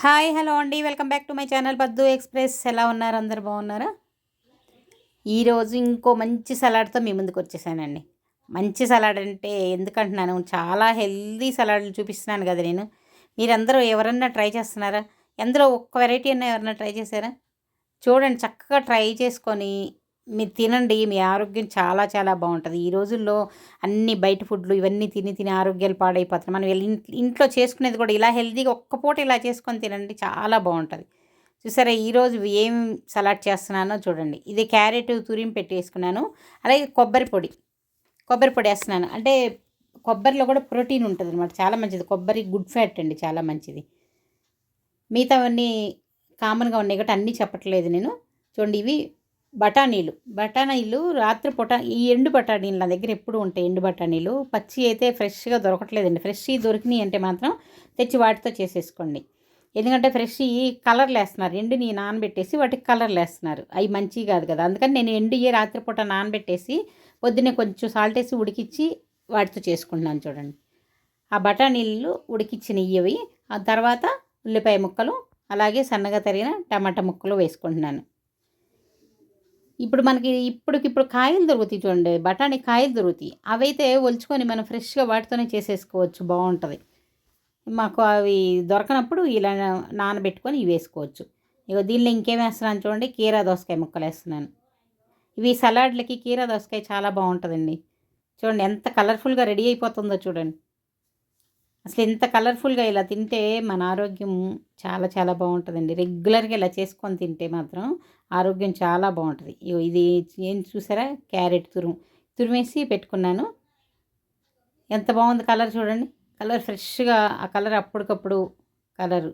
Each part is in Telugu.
హాయ్ హలో అండి. Welcome back to my channel Paddu express. ఎలా ఉన్నారు? అందరు బాగున్నారా? ఈరోజు ఇంకో మంచి సలాడ్తో మీ ముందుకు వచ్చేసానండి. మంచి సలాడ్ అంటే ఎందుకంటున్నాను? చాలా హెల్దీ సలాడ్లు చూపిస్తున్నాను కదా నేను. మీరందరూ ఎవరన్నా ట్రై చేస్తున్నారా? ఎందులో ఒక్క వెరైటీ అన్నా ఎవరన్నా ట్రై చేశారా? చూడండి చక్కగా ట్రై చేసుకొని మీరు తినండి మీ ఆరోగ్యం చాలా చాలా బాగుంటుంది. ఈ రోజుల్లో అన్ని బయట ఫుడ్లు ఇవన్నీ తిని తిని ఆరోగ్యాలు పాడైపోతున్నాయి. మనం ఇంట్లో చేసుకునేది కూడా ఇలా హెల్తీగా ఒక్క పూట ఇలా చేసుకొని తినండి చాలా బాగుంటుంది. చూసారా ఈరోజు ఏం సలాడ్ చేస్తున్నానో చూడండి. ఇది క్యారెట్ తురిమి పెట్టేసుకున్నాను. అలాగే కొబ్బరి పొడి కొబ్బరి పొడి వేస్తున్నాను. అంటే కొబ్బరిలో కూడా ప్రోటీన్ ఉంటుంది అనమాట చాలా మంచిది. కొబ్బరి గుడ్ ఫ్యాట్ అండి చాలా మంచిది. మిగతావన్నీ కామన్గా ఉన్నాయి కాబట్టి అన్నీ చెప్పట్లేదు నేను. చూడండి ఇవి బఠానీలు. బఠానీలు రాత్రిపూట ఈ ఎండు బఠానీలు నా దగ్గర ఎప్పుడు ఉంటాయి ఎండు బఠానీలు. పచ్చి అయితే ఫ్రెష్గా దొరకట్లేదండి. ఫ్రెష్ దొరికినాయి అంటే మాత్రం తెచ్చి వాటితో చేసేసుకోండి. ఎందుకంటే ఫ్రెష్ కలర్లు వేస్తున్నారు ఎండుని నానబెట్టేసి వాటికి కలర్లు వేస్తున్నారు అవి మంచి కాదు కదా. అందుకని నేను ఎండు ఏ రాత్రిపూట నానబెట్టేసి పొద్దున్నే కొంచెం సాల్ట్ వేసి ఉడికిచ్చి వాటితో చేసుకుంటున్నాను చూడండి. ఆ బఠానీళ్ళు ఉడికిచ్చిన ఇవి ఆ తర్వాత ఉల్లిపాయ ముక్కలు అలాగే సన్నగా తరిగిన టమాటా ముక్కలు వేసుకుంటున్నాను. ఇప్పుడు మనకి ఇప్పటికిప్పుడు కాయలు దొరుకుతాయి చూడండి బఠానీ కాయలు దొరుకుతాయి. అవైతే ఒలుచుకొని మనం ఫ్రెష్గా వాటితోనే చేసేసుకోవచ్చు బాగుంటుంది. మాకు అవి దొరకనప్పుడు ఇలా నానబెట్టుకొని ఇవి వేసుకోవచ్చు. ఇక దీనిలో ఇంకేం వేస్తున్నాను చూడండి కీరా దోసకాయ ముక్కలు వేస్తున్నాను. ఇవి సలాడ్లకి కీరా దోసకాయ చాలా బాగుంటుందండి. చూడండి ఎంత కలర్ఫుల్గా రెడీ అయిపోతుందో చూడండి. అసలు ఎంత కలర్ఫుల్గా ఇలా తింటే మన ఆరోగ్యం చాలా చాలా బాగుంటుందండి. రెగ్యులర్గా ఇలా చేసుకొని తింటే మాత్రం ఆరోగ్యం చాలా బాగుంటుంది. ఇది ఏం చూసారా? క్యారెట్ తురుము. తురిమేసి పెట్టుకున్నాను. ఎంత బాగుంది కలర్ చూడండి. కలర్ ఫ్రెష్గా ఆ కలర్ అప్పటికప్పుడు కలరు.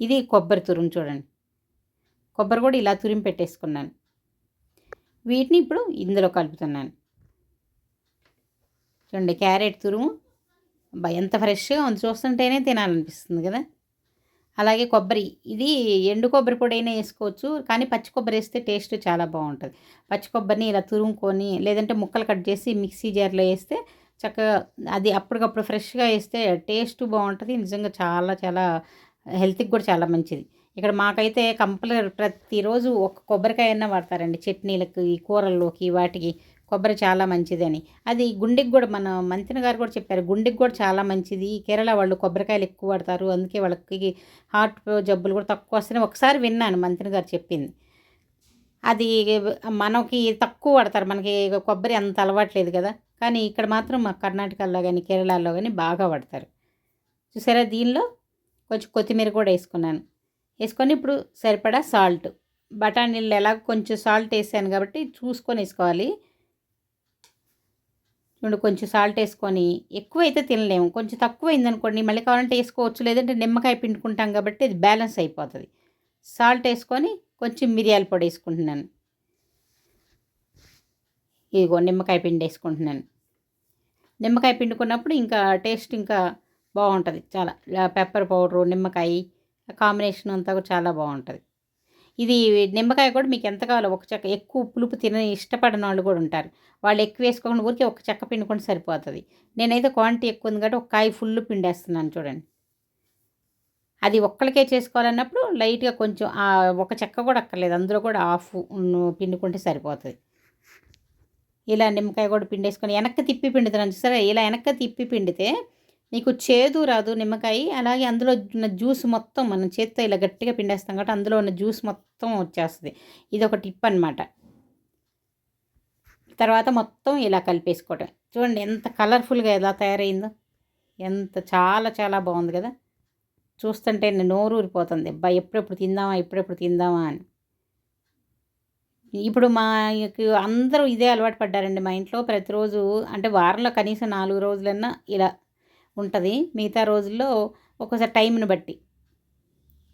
ఇది కొబ్బరి తురుము చూడండి. కొబ్బరి కూడా ఇలా తురిమి పెట్టేసుకున్నాను. వీటిని ఇప్పుడు ఇందులో కలుపుతున్నాను. చూడండి క్యారెట్ తురుము. ఎంత ఫ్రెష్గా ఉంది చూస్తుంటేనే తినాలనిపిస్తుంది కదా. అలాగే కొబ్బరి ఇది ఎండు కొబ్బరి పొడి అయినా వేసుకోవచ్చు కానీ పచ్చి కొబ్బరి వేస్తే టేస్ట్ చాలా బాగుంటుంది. పచ్చి కొబ్బరిని ఇలా తురుముకొని లేదంటే ముక్కలు కట్ చేసి మిక్సీ జార్లో వేస్తే చక్కగా అది అప్పటికప్పుడు ఫ్రెష్గా వేస్తే టేస్ట్ బాగుంటుంది నిజంగా చాలా చాలా హెల్త్కి కూడా చాలా మంచిది. ఇక్కడ మాకైతే కంపల్సరీ ప్రతిరోజు ఒక కొబ్బరికాయ అయినా వాడతారండి చట్నీలకి కూరల్లోకి వాటికి కొబ్బరి చాలా మంచిదని. అది గుండెకి కూడా మన మంతిన గారు కూడా చెప్పారు గుండెకి కూడా చాలా మంచిది. కేరళ వాళ్ళు కొబ్బరికాయలు ఎక్కువ వాడతారు. అందుకే వాళ్ళకి హార్ట్ జబ్బులు కూడా తక్కువ వస్తున్నాయి. ఒకసారి విన్నాను మంతిన గారు చెప్పింది. అది మనకి తక్కువ వాడతారు. మనకి కొబ్బరి అంత అలవాట్లేదు కదా. కానీ ఇక్కడ మాత్రం మా కర్ణాటకలో కానీ కేరళలో కానీ బాగా వాడతారు. చూసారా దీనిలో? కొంచెం కొత్తిమీర కూడా వేసుకున్నాను. వేసుకొని ఇప్పుడు సరిపడా సాల్ట్. బఠానీళ్ళు ఎలాగ కొంచెం సాల్ట్ వేసాను కాబట్టి చూసుకొని వేసుకోవాలి. చూడండి కొంచెం సాల్ట్ వేసుకొని ఎక్కువ అయితే తినలేము. కొంచెం తక్కువ అయిందనుకోండి మళ్ళీ కావాలంటే వేసుకోవచ్చు. లేదంటే నిమ్మకాయ పిండుకుంటాం కాబట్టి అది బ్యాలెన్స్ అయిపోతుంది. సాల్ట్ వేసుకొని కొంచెం మిరియాల పొడి వేసుకుంటున్నాను. ఇదిగో నిమ్మకాయ పిండి వేసుకుంటున్నాను. నిమ్మకాయ పిండుకున్నప్పుడు ఇంకా టేస్ట్ ఇంకా బాగుంటుంది. చాలా పెప్పర్ పౌడరు నిమ్మకాయ కాంబినేషన్ అంతా కూడా చాలా బాగుంటుంది. ఇది నిమ్మకాయ కూడా మీకు ఎంత కావాలో ఒక చెక్క ఎక్కువ పులుపు తినని ఇష్టపడిన వాళ్ళు కూడా ఉంటారు. వాళ్ళు ఎక్కువ వేసుకోకుండా ఊరికే ఒక చెక్క పిండుకుంటే సరిపోతుంది. నేనైతే క్వాంటిటీ ఎక్కువ ఉంది కాబట్టి ఒక కాయ ఫుల్ పిండేస్తున్నాను చూడండి. అది ఒక్కరికే చేసుకోవాలన్నప్పుడు లైట్గా కొంచెం ఒక చెక్క కూడా అక్కర్లేదు. అందులో కూడా ఆఫ్ పిండుకుంటే సరిపోతుంది. ఇలా నిమ్మకాయ కూడా పిండేసుకొని వెనక్కి తిప్పి పిండుతున్నాను సరే ఇలా వెనక్కి తిప్పి పిండితే నీకు చేదు రాదు నిమ్మకాయ. అలాగే అందులో ఉన్న జ్యూస్ మొత్తం మనం చేత్తో ఇలా గట్టిగా పిండేస్తాం కాబట్టి అందులో ఉన్న జ్యూస్ మొత్తం వచ్చేస్తుంది. ఇది ఒక టిప్ అనమాట తర్వాత మొత్తం ఇలా కలిపేసుకోవటం. చూడండి ఎంత కలర్ఫుల్గా ఎలా తయారైందో. ఎంత చాలా చాలా బాగుంది కదా. చూస్తుంటే నోరు ఊరిపోతుంది. అబ్బా ఎప్పుడెప్పుడు తిందామా ఎప్పుడెప్పుడు తిందామా అని. ఇప్పుడు మా అందరూ ఇదే అలవాటు పడ్డారండి మా ఇంట్లో. ప్రతిరోజు అంటే వారంలో కనీసం నాలుగు రోజులన్నా ఇలా ఉంటుంది. మిగతా రోజుల్లో ఒక్కోసారి టైంని బట్టి.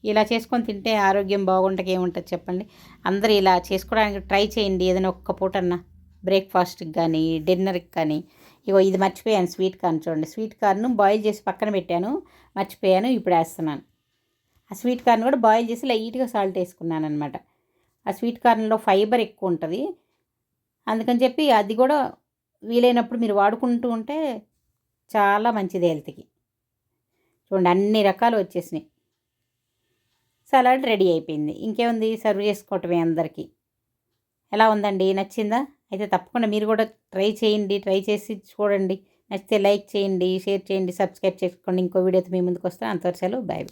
ఇలా చేసుకొని తింటే ఆరోగ్యం బాగుంటకి ఏముంటుంది చెప్పండి. అందరూ ఇలా చేసుకోవడానికి ట్రై చేయండి. ఏదైనా ఒక్క పూటన్నా. బ్రేక్ఫాస్ట్కి కానీ డిన్నర్కి కానీ. ఇగో ఇది మర్చిపోయాను స్వీట్ కార్న్ చూడండి. స్వీట్ కార్న్ బాయిల్ చేసి పక్కన పెట్టాను. మర్చిపోయాను. ఇప్పుడు వేస్తున్నాను. ఆ స్వీట్ కార్న్ కూడా బాయిల్ చేసి లైట్గా సాల్ట్ వేసుకున్నాను అనమాట ఆ స్వీట్ కార్న్లో ఫైబర్ ఎక్కువ ఉంటుంది. అందుకని చెప్పి అది కూడా వీలైనప్పుడు మీరు వాడుకుంటూ ఉంటే చాలా మంచిది హెల్త్కి. చూడండి అన్ని రకాలు వచ్చేసినాయి. సలాడ్ రెడీ అయిపోయింది. ఇంకేముంది సర్వ్ చేసుకోవటమే అందరికీ. ఎలా ఉందండి? నచ్చిందా? అయితే తప్పకుండా మీరు కూడా ట్రై చేయండి ట్రై చేసి చూడండి. నచ్చితే లైక్ చేయండి షేర్ చేయండి సబ్స్క్రైబ్ చేసుకోండి. ఇంకో వీడియోతో మీ ముందుకు వస్తాను. అంతవరకు సెలవు. బాయ్.